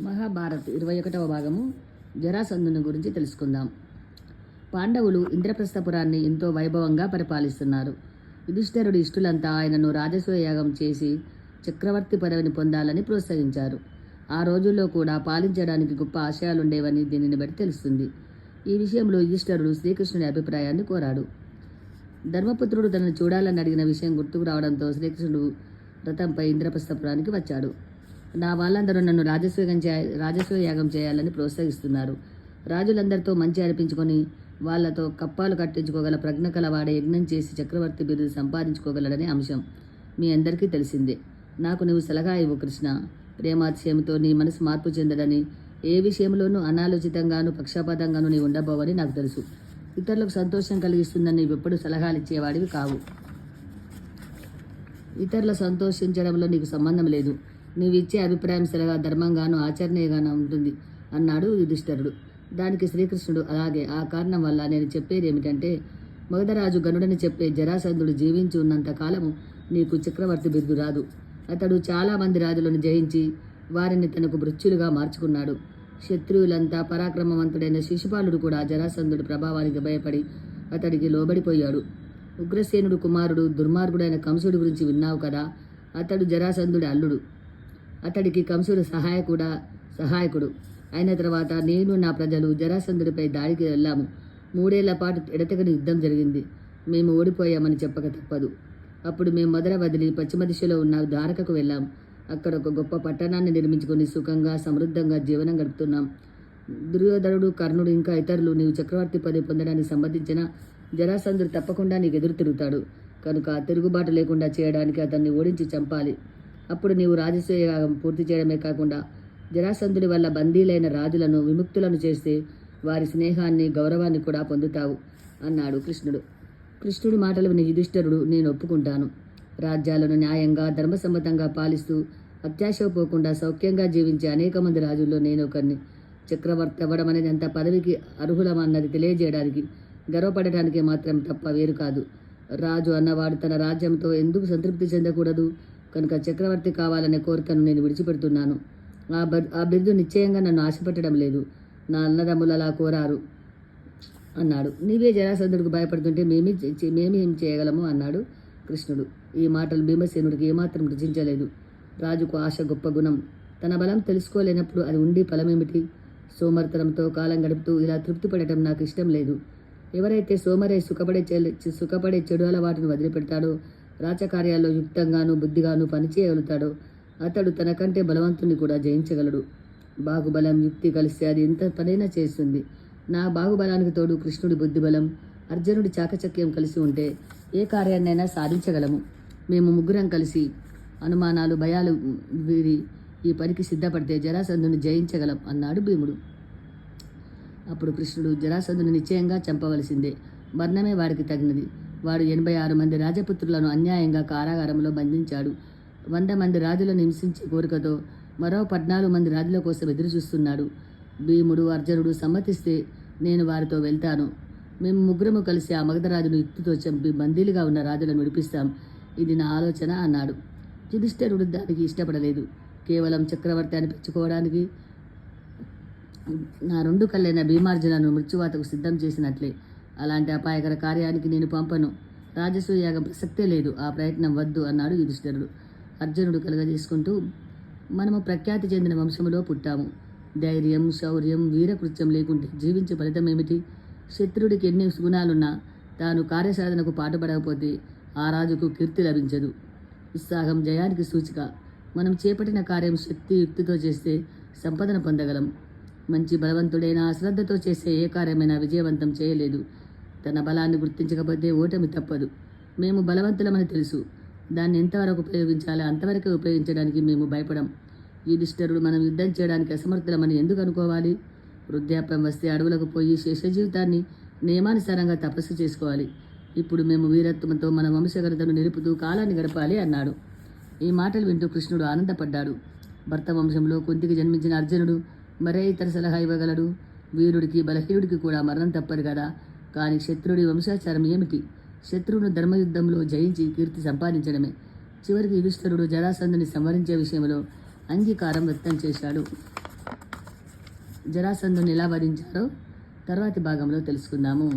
మహాభారత్ ఇరవై ఒకటవ భాగము జరాసంధుని గురించి తెలుసుకుందాం. పాండవులు ఇంద్రప్రస్థపురాన్ని ఎంతో వైభవంగా పరిపాలిస్తున్నారు. యుధిష్ఠరుడి ఇష్టులంతా ఆయనను రాజసూయ యాగం చేసి చక్రవర్తి పదవిని పొందాలని ప్రోత్సహించారు. ఆ రోజుల్లో కూడా పాలించడానికి గొప్ప ఆశయాలుండేవని దీనిని బట్టి తెలుస్తుంది. ఈ విషయంలో యుధిష్ఠరుడు శ్రీకృష్ణుడి అభిప్రాయాన్ని కోరాడు. ధర్మపుత్రుడు తనను చూడాలని అడిగిన విషయం గుర్తుకు రావడంతో శ్రీకృష్ణుడు రథంపై ఇంద్రప్రస్థపురానికి వచ్చాడు. నా వాళ్ళందరూ నన్ను రాజస్వయం చే రాజస్వ యాగం చేయాలని ప్రోత్సహిస్తున్నారు. రాజులందరితో మంచి అనిపించుకొని వాళ్ళతో కప్పాలు కట్టించుకోగల ప్రజ్ఞ కలవాడే యజ్ఞం చేసి చక్రవర్తి బిరుదు సంపాదించుకోగలడనే అంశం మీ అందరికీ తెలిసిందే. నాకు నువ్వు సలహా ఇవ్వు కృష్ణ. ప్రేమాతిశయంతో నీ మనసు మార్పు చెందడని ఏ విషయంలోనూ అనాలోచితంగాను పక్షపాతంగాను నీ ఉండబోవని నాకు తెలుసు. ఇతరులకు సంతోషం కలిగిస్తుందని ఎప్పుడు సలహాలు ఇచ్చేవాడివి కావు. ఇతరుల సంతోషించడంలో నీకు సంబంధం లేదు. నీవు ఇచ్చే అభిప్రాయం సలహా ధర్మంగాను ఆచరణీయంగాను ఉంటుంది అన్నాడు యుధిష్ఠరుడు. దానికి శ్రీకృష్ణుడు అలాగే ఆ కారణం వల్ల నేను చెప్పేది ఏమిటంటే మగధరాజు గనుడని చెప్పే జరాసంధుడు జీవించి ఉన్నంత కాలము నీకు చక్రవర్తి బిరుదు రాదు. అతడు చాలామంది రాజులను జయించి వారిని తనకు మృత్యులుగా మార్చుకున్నాడు. శత్రువులంతా పరాక్రమవంతుడైన శిశుపాలుడు కూడా జరాసంధుడి ప్రభావానికి భయపడి అతడికి లోబడిపోయాడు. ఉగ్రసేనుడు కుమారుడు దుర్మార్గుడైన కంసుడి గురించి విన్నావు కదా అతడు జరాసంధుడి అల్లుడు. అతడికి కంసుడు సహాయకుడ సహాయకుడు. అయిన తర్వాత నేను నా ప్రజలు జరాసంధుడిపై దాడికి వెళ్ళాము. మూడేళ్ళ పాటు ఎడతెగని యుద్ధం జరిగింది. మేము ఓడిపోయామని చెప్పక తప్పదు. అప్పుడు మేము మొదల వదిలి పశ్చిమ దిశలో ఉన్న ద్వారకకు వెళ్ళాం. అక్కడ ఒక గొప్ప పట్టణాన్ని నిర్మించుకొని సుఖంగా సమృద్ధంగా జీవనం గడుపుతున్నాం. దుర్యోధనుడు కర్ణుడు ఇంకా ఇతరులు నీవు చక్రవర్తి పదవి పొందడానికి సంబంధించిన జరాసంధుడు తప్పకుండా నీకు ఎదురు తిరుగుతాడు. కనుక తిరుగుబాటు లేకుండా చేయడానికి అతన్ని ఓడించి చంపాలి. అప్పుడు నీవు రాజసూయ పూర్తి చేయడమే కాకుండా జరాసంధుడి వల్ల బందీలైన రాజులను విముక్తులను చేస్తే వారి స్నేహాన్ని గౌరవాన్ని కూడా పొందుతావు అన్నాడు కృష్ణుడు. కృష్ణుడి మాటలు విని యుధిష్ఠరుడు నేను ఒప్పుకుంటాను. రాజ్యాలను న్యాయంగా ధర్మసమ్మతంగా పాలిస్తూ అత్యాశ పోకుండా సౌఖ్యంగా జీవించే అనేక మంది రాజుల్లో నేను ఒకరిని చక్రవర్తి అవ్వడం అనేది అంత పదవికి అర్హులమన్నది తెలియజేయడానికి గర్వపడటానికి మాత్రం తప్ప వేరు కాదు. రాజు అన్నవాడు తన రాజ్యంతో ఎందుకు సంతృప్తి చెందకూడదు? కనుక చక్రవర్తి కావాలనే కోరికను నేను విడిచిపెడుతున్నాను. ఆ బ ఆ బిరుదు నిశ్చయంగా నన్ను ఆశపెట్టడం లేదు. నా అన్నదమ్ములు అలా కోరారు అన్నాడు. నీవే జరాసంధుడికి భయపడుతుంటే మేమే మేమేం మేమే ఏం చేయగలము? అన్నాడు కృష్ణుడు. ఈ మాటలు భీమసేనుడికి ఏమాత్రం రుచించలేదు రాజుకు ఆశ గొప్ప గుణం. తన బలం తెలుసుకోలేనప్పుడు అది ఉండి ఫలమేమిటి? సోమర్తనంతో కాలం గడుపుతూ ఇలా తృప్తి పడటం నాకు ఇష్టం లేదు. ఎవరైతే సోమరే సుఖపడే చె- సుఖపడే చెడు అలవాటును వదిలిపెడతాడో రాజకార్యాల్లో యుక్తంగాను బుద్ధిగాను పనిచేయగలుగుతాడో అతడు తనకంటే బలవంతుని కూడా జయించగలడు. బాహుబలం యుక్తి కలిస్తే అది ఎంత పనైనా చేస్తుంది. నా బాహుబలానికి తోడు కృష్ణుడి బుద్ధిబలం అర్జునుడి చాకచక్యం కలిసి ఉంటే ఏ కార్యాన్నైనా సాధించగలము. మేము ముగ్గురం కలిసి అనుమానాలు భయాలు వీరి ఈ పనికి సిద్ధపడితే జరాసంధుని జయించగలం అన్నాడు భీముడు. అప్పుడు కృష్ణుడు జరాసంధుని నిశ్చయంగా చంపవలసిందే. మరణమే వాడికి తగినది. వాడు ఎనభై ఆరు మంది రాజపుత్రులను అన్యాయంగా కారాగారంలో బంధించాడు. వంద మంది రాజులను హింసించే కోరికతో మరో పద్నాలుగు మంది రాజుల కోసం ఎదురుచూస్తున్నాడు. భీముడు అర్జునుడు సమ్మతిస్తే నేను వారితో వెళ్తాను. మేము ముగ్గురము కలిసి ఆ మగధరాజును యుక్తితో చంపి బందీలుగా ఉన్న రాజులను విడిపిస్తాం. ఇది నా ఆలోచన అన్నాడు. యుధిష్ఠరుడు దానికి ఇష్టపడలేదు. కేవలం చక్రవర్తి అనిపించుకోవడానికి నా రెండు కళ్ళైన భీమార్జునను మృత్యువాతకు సిద్ధం చేసినట్లే. అలాంటి అపాయకర కార్యానికి నేను పంపను. రాజసూయాగం ప్రసక్తే లేదు. ఆ ప్రయత్నం వద్దు అన్నాడు యుధిష్ఠరుడు. అర్జునుడు కలగజేసుకుంటూ మనము ప్రఖ్యాతి చెందిన వంశములో పుట్టాము. ధైర్యం శౌర్యం వీరకృత్యం లేకుంటే జీవించే ఫలితం ఏమిటి? శత్రుడికి ఎన్ని గుణాలున్నా తాను కార్యసాధనకు పాటుపడకపోతే ఆ రాజుకు కీర్తి లభించదు. ఉత్సాహం జయానికి సూచిక. మనం చేపట్టిన కార్యం శక్తి యుక్తితో చేస్తే సంపదన పొందగలం. మంచి బలవంతుడైన అశ్రద్ధతో చేసే ఏ కార్యమైనా విజయవంతం చేయలేదు. తన బలాన్ని గుర్తించకపోతే ఓటమి తప్పదు. మేము బలవంతులమని తెలుసు. దాన్ని ఎంతవరకు ఉపయోగించాలో అంతవరకే ఉపయోగించడానికి మేము భయపడం. యుధిష్ఠరుడు మనం యుద్ధం చేయడానికి అసమర్థులమని ఎందుకు అనుకోవాలి? వృద్ధాప్యం వస్తే అడవులకు పోయి శేష జీవితాన్ని నియమానుసారంగా తపస్సు చేసుకోవాలి. ఇప్పుడు మేము వీరత్వంతో మన వంశఘనతను నిలుపుతూ కాలాన్ని గడపాలి అన్నాడు. ఈ మాటలు వింటూ కృష్ణుడు ఆనందపడ్డాడు. భర్త వంశంలో కుంతికి జన్మించిన అర్జునుడు మరే ఇతర సలహా ఇవ్వగలడు? వీరుడికి బలహీనుడికి కూడా మరణం తప్పదు కదా. కానీ శత్రుడి వంశాచారం ఏమిటి? శత్రువును ధర్మయుద్ధంలో జయించి కీర్తి సంపాదించడమే. చివరికి యుధిష్ఠరుడు జరాసంధుని సంవరించే విషయంలో అంగీకారం వ్యక్తం చేశాడు. జరాసంధుని ఎలా వరించారో తర్వాతి భాగంలో తెలుసుకుందాము.